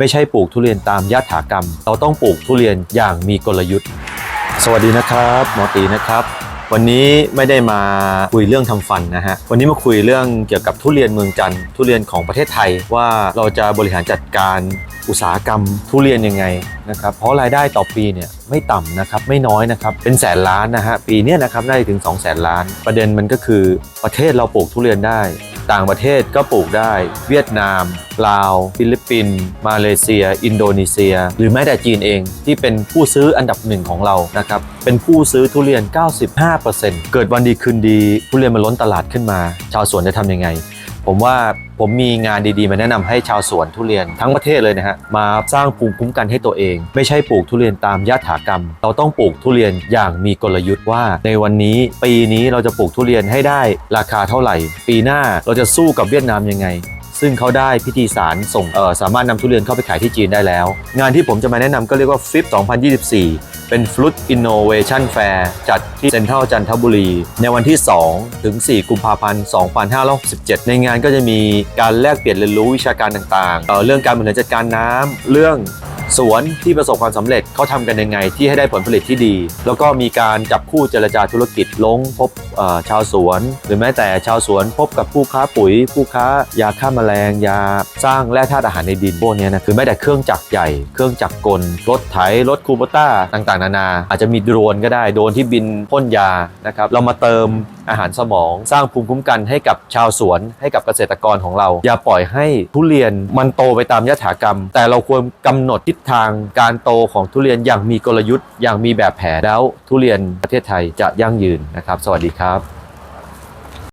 ไม่ใช่ปลูกทุเรียนตามยถากรรม เราต้องปลูกทุเรียนอย่างมีกลยุทธ์ สวัสดีนะครับหมอตีนะครับ วันนี้ไม่ได้มาคุยเรื่องทำฟันนะฮะ วันนี้มาคุยเรื่องเกี่ยวกับทุเรียนเมืองจันทร์ทุเรียนของประเทศไทยว่าเราจะบริหารจัดการอุตสาหกรรมทุเรียนยังไงนะครับ เพราะรายได้ต่อปีเนี่ยไม่ต่ำนะครับไม่น้อยนะครับเป็นแสนล้านนะฮะปีนี้นะครับได้ถึง2 0 0แสนล้าน ประเด็นมันก็คือประเทศเราปลูกทุเรียนได้ ต่างประเทศก็ปลูกได้ เวียดนาม ลาว ฟิลิปปินส์มาเลเซีย อินโดนีเซีย หรือแม้แต่จีนเองที่เป็นผู้ซื้ออันดับหนึ่งของเรานะครับเป็นผู้ซื้อทุเรียน 95%เกิดวันดีคืนดีทุเรียนมันล้นตลาดขึ้นมา ชาวสวนจะทำยังไง ผมว่าผมมีงานดีๆ มาแนะนำให้ชาวสวนทุเรียนทั้งประเทศเลยนะฮะมาสร้างภูมิคุ้มกันให้ตัวเอง ไม่ใช่ปลูกทุเรียนตามยถากรรม เราต้องปลูกทุเรียนอย่างมีกลยุทธ์ว่า ในวันนี้ปีนี้เราจะปลูกทุเรียนให้ได้ราคาเท่าไหร่ ปีหน้าเราจะสู้กับเวียดนามยังไง ซึ่งเขาได้พิธีสารส่งสามารถนำทุเรียนเข้าไปขายที่จีนได้แล้ว งานที่ผมจะมาแนะนำก็เรียกว่า FIP 2024 เป็น Fruit Innovation Fair จัดที่เซ็นทรัลจันทบุรี ในวันที่ 2 ถึง 4 กุมภาพันธ์ 2567 ในงานก็จะมีการแลกเปลี่ยนเรียนรู้วิชาการต่างๆเอ่อเรื่องการบริหารจัดการน้ำเรื่องสวนที่ประสบความสำเร็จเขาทำกันยังไงที่ให้ได้ผลผลิตที่ดี แล้วก็มีการจับคู่เจรจาธุรกิจลงพบชาวสวน หรือแม้แต่ชาวสวนพบกับผู้ค้าปุ๋ย ผู้ค้ายาฆ่าแมลง ยาสร้างแร่ธาตุอาหารในดินพวกนี้นะคือแม้แต่เครื่องจักรใหญ่ เครื่องจักรกล รถไถรถคูโบต้าต่างๆ นานา อาจจะมีโดรนก็ได้ โดรนที่บินพ่นยานะครับเรามาเติมอาหารสมอง สร้างภูมิคุ้มกันให้กับชาวสวน ให้กับเกษตรกรของเรา อย่าปล่อยให้ทุเรียนมันโตไปตามยถากรรม แต่เราควรกำหนดทิศทางการโตของทุเรียนอย่างมีกลยุทธ์อย่างมีแบบแผนแล้วทุเรียนประเทศไทยจะยั่งยืนนะครับ สวัสดีครับ